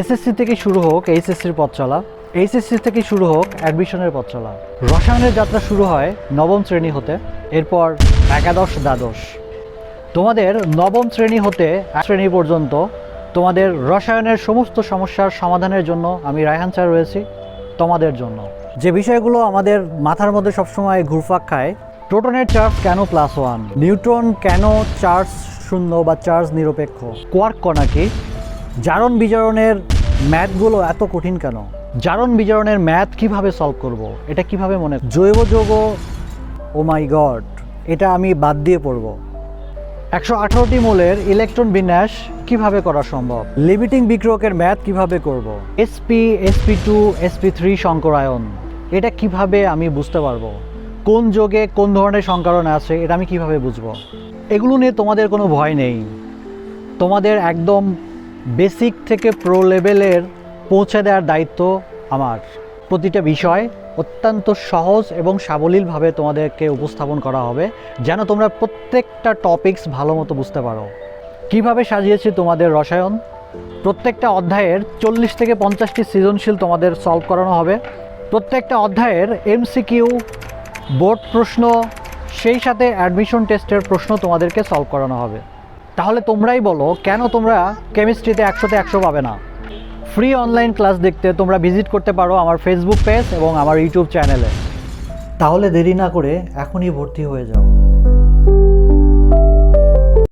SSC থেকে শুরু হোক এইচএসসির পথ চলা, এইচএসসি থেকে শুরু হোক অ্যাডমিশনের পথ চলা। রসায়নের যাত্রা শুরু হয় নবম শ্রেণি হতে, এরপর একাদশ দ্বাদশ। তোমাদের নবম শ্রেণি হতে শ্রেণি পর্যন্ত তোমাদের রসায়নের সমস্ত সমস্যার সমাধানের জন্য আমি রায়হান স্যার রয়েছি, তোমাদের জন্য। যে বিষয়গুলো আমাদের মাথার মধ্যে সবসময় ঘুরফাক খায়, প্রোটনের চার্জ কেন প্লাস ওয়ান নিউট্রন কেন চার্জ শূন্য বা চার্জ নিরপেক্ষ? কোয়ার্ক কণা কি? জারণ বিজারণের ম্যাথগুলো এত কঠিন কেন? জারণ বিজারণের ম্যাথ কীভাবে সলভ করব? এটা কীভাবে মনে জৈব যৌগ, ও মাই গড, এটা আমি বাদ দিয়ে পড়ব। একশো আঠারোটি মোলের ইলেকট্রন বিন্যাস কীভাবে করা সম্ভব? লিমিটিং বিক্রিয়কের ম্যাথ কীভাবে করব? Sp sp two sp three সংকরায়ন, এটা কীভাবে আমি বুঝতে পারব? কোন যোগে কোন ধরনের সংকরণ আছে, এটা আমি কীভাবে বুঝব? এগুলো নিয়ে তোমাদের কোনো ভয় নেই। তোমাদের একদম বেসিক থেকে প্রো লেভেলের পৌঁছে দেওয়ার দায়িত্ব আমার। প্রতিটা বিষয় অত্যন্ত সহজ এবং সাবলীলভাবে তোমাদেরকে উপস্থাপন করা হবে, যেন তোমরা প্রত্যেকটা টপিকস ভালো মতো বুঝতে পারো। কীভাবে সাজিয়েছি তোমাদের রসায়ন? প্রত্যেকটা অধ্যায়ের চল্লিশ থেকে পঞ্চাশটি সৃজনশীল তোমাদের সলভ করানো হবে। প্রত্যেকটা অধ্যায়ের এমসিকিউ বোর্ড প্রশ্ন, সেই সাথে অ্যাডমিশন টেস্টের প্রশ্ন তোমাদেরকে সলভ করানো হবে। তাহলে তোমরাই বলো, কেন তোমরা কেমিস্ট্রিতে একশোতে একশো পাবে না? ফ্রি অনলাইন ক্লাস দেখতে তোমরা ভিজিট করতে পারো আমার ফেসবুক পেজ এবং আমার ইউটিউব চ্যানেলে তাহলে দেরি না করে এখনই ভর্তি হয়ে যাও।